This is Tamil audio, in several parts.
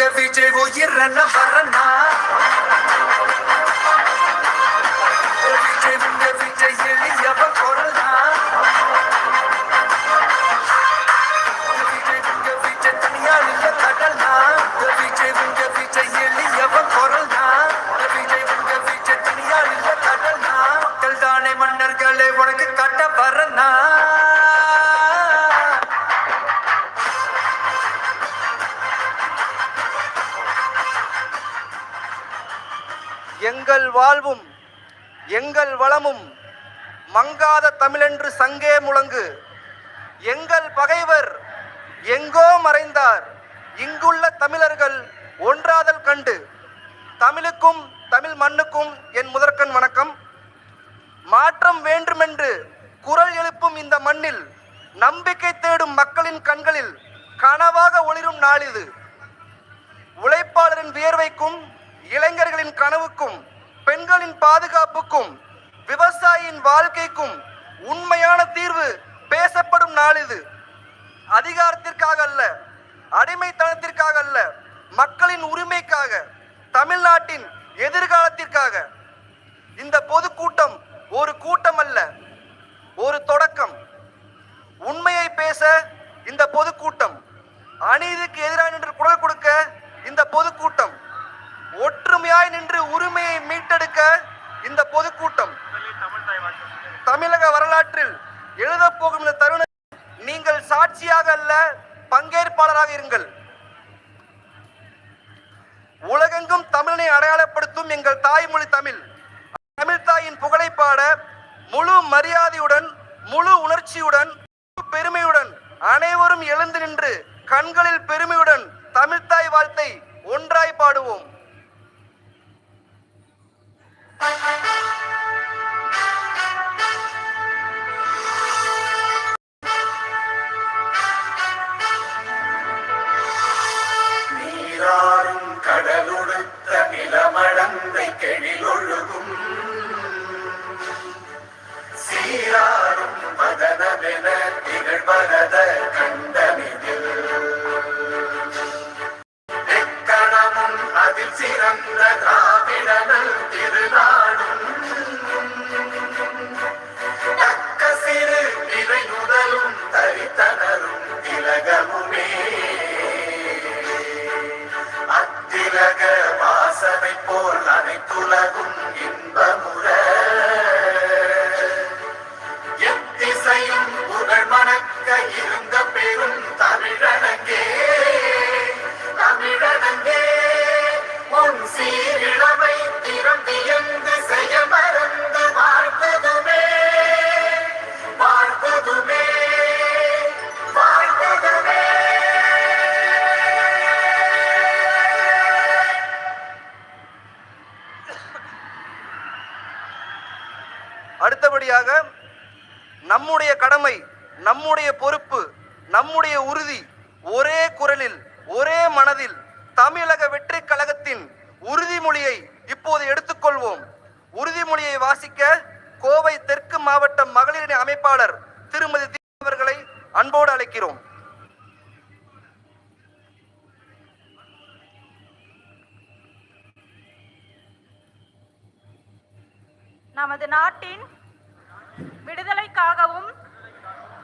எங்க விஜய் உயிரன வரனா விஜய் உங்க விஜய் எளியவன் குரல் தான் வாழ்வும் எங்கள் வளமும் மங்காத தமிழென்று சங்கே முழங்கு. எங்கள் பகைவர் எங்கோ மறைந்தார் இங்குள்ள தமிழர்கள் ஒன்றாதல் கண்டு. தமிழுக்கும் தமிழ் மண்ணுக்கும் என் முதற்கண் வணக்கம். மாற்றம் வேண்டுமென்று குரல் எழுப்பும் இந்த மண்ணில் நம்பிக்கை தேடும் மக்களின் கண்களில் கனவாக ஒளிரும் நாளிது உழைப்பாளரின் வியர்வைக்கும் இளைஞர்களின் கனவுக்கும் பெண்களின் பாதுகாப்புக்கும் விவசாயியின் வாழ்க்கைக்கும் உண்மையான தீர்வு பேசப்படும் நாள் இது. அதிகாரத்திற்காக அல்ல அடிமைத்தனத்திற்காக அல்ல மக்களின் உரிமைக்காக தமிழ்நாட்டின் எதிர்காலத்திற்காக. இந்த பொதுக்கூட்டம் ஒரு கூட்டம் அல்ல ஒரு தொடக்கம். உண்மையை பேச இந்த பொதுக்கூட்டம் அநீதிக்கு எதிராக நின்று குரல் கொடுக்க இந்த பொதுக்கூட்டம். ஒற்றுமையாய் நின்று உரிமையை மீட்டெடுக்க இந்த பொதுக்கூட்டம் தமிழக வரலாற்றில் எழுதப் போகும் இந்த தருணம் நீங்கள் சாட்சியாக அல்ல பங்கேற்பாளராக இருங்கள். உலகெங்கும் தமிழனை அடையாளப்படுத்தும் எங்கள் தாய்மொழி தமிழ். தமிழ் தாயின் புகழை பாட முழு மரியாதையுடன் முழு உணர்ச்சியுடன் முழு பெருமையுடன் அனைவரும் எழுந்து நின்று கண்களில் பெருமையுடன் தமிழ்த்தாய் வாழ்த்தை ஒன்றாய் பாடுவோம். Bye-bye. கடமை நம்முடைய பொறுப்பு நம்முடைய உறுதி ஒரே குரலில் ஒரே மனதில் தமிழக வெற்றி கழகத்தின் உறுதிமொழியை இப்போது எடுத்துக்கொள்வோம். உறுதிமொழியை வாசிக்க கோவை தெற்கு மாவட்ட மகளிரணி அமைப்பாளர் திருமதி அவர்களை அன்போடு அழைக்கிறோம். நமது நாட்டின் விடுதலைக்காகவும்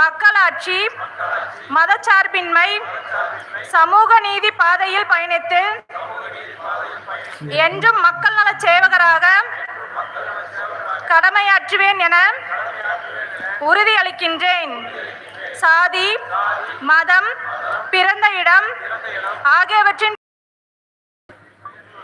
மக்களாட்சி மதச்சார்பின்மை சமூக நீதி பாதையில் பயணித்து என்றும் மக்கள் நலச் சேவகராக கடமையாற்றுவேன் என உறுதியளிக்கின்றேன். சாதி மதம் பிறந்த இடம் ஆகியவற்றின்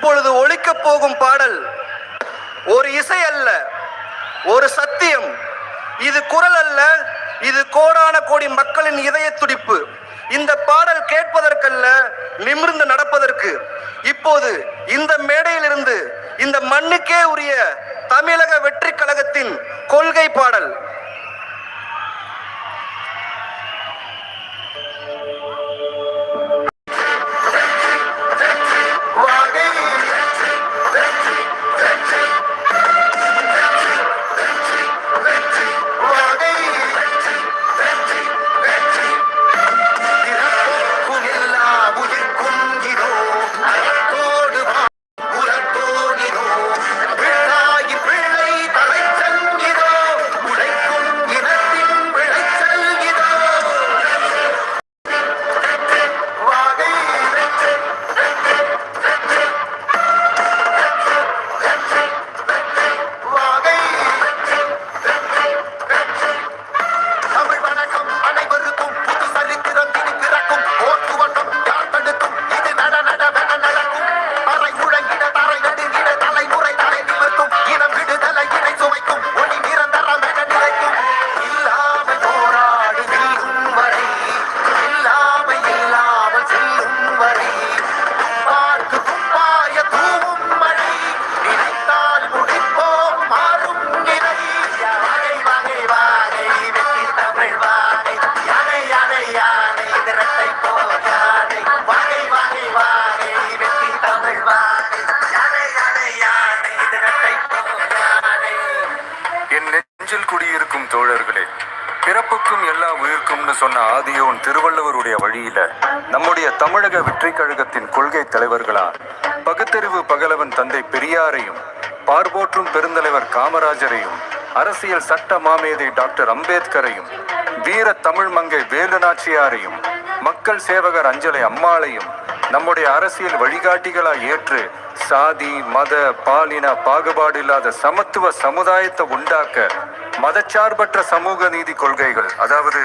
இப்பொழுது ஒழிக்கப் போகும் பாடல் ஒரு இசை அல்ல ஒரு சத்தியம். இது குரல் அல்ல இது கோடான கோடி மக்களின் இதய துடிப்பு. இந்த பாடல் கேட்பதற்கல்ல நிமிர்ந்து நடப்பதற்கு. இப்போது இந்த மேடையிலிருந்து இந்த மண்ணுக்கே உரிய தமிழக வெற்றி கழகத்தின் கொள்கை பாடல். கூடியிருக்கும் தோழர்களே பிறப்புக்கும் எல்லா உயிர்க்கும்னு சொன்ன ஆதியோன் திருவள்ளுவருடைய வழியில நம்முடைய தமிழக வெற்றி கழகத்தின் கொள்கை தலைவர்களா பகுத்தறிவு பகலவன் தந்தை பெரியாரையும் பார்போற்றும் பெருந்தலைவர் காமராஜரையும் அரசியல் சட்ட மாமேதை டாக்டர் அம்பேத்கரையும் வீர தமிழ் மங்கை வேலு நாச்சியாரையும் மக்கள் சேவகர் அஞ்சலை அம்மாளையும் நம்முடைய அரசியல் வழிகாட்டிகளா ஏற்று சாதி மத பாலின பாகுபாடு இல்லாத சமத்துவ சமுதாயத்தை உண்டாக்க மதச்சார்பற்ற சமூக நீதி கொள்கைகள் அதாவது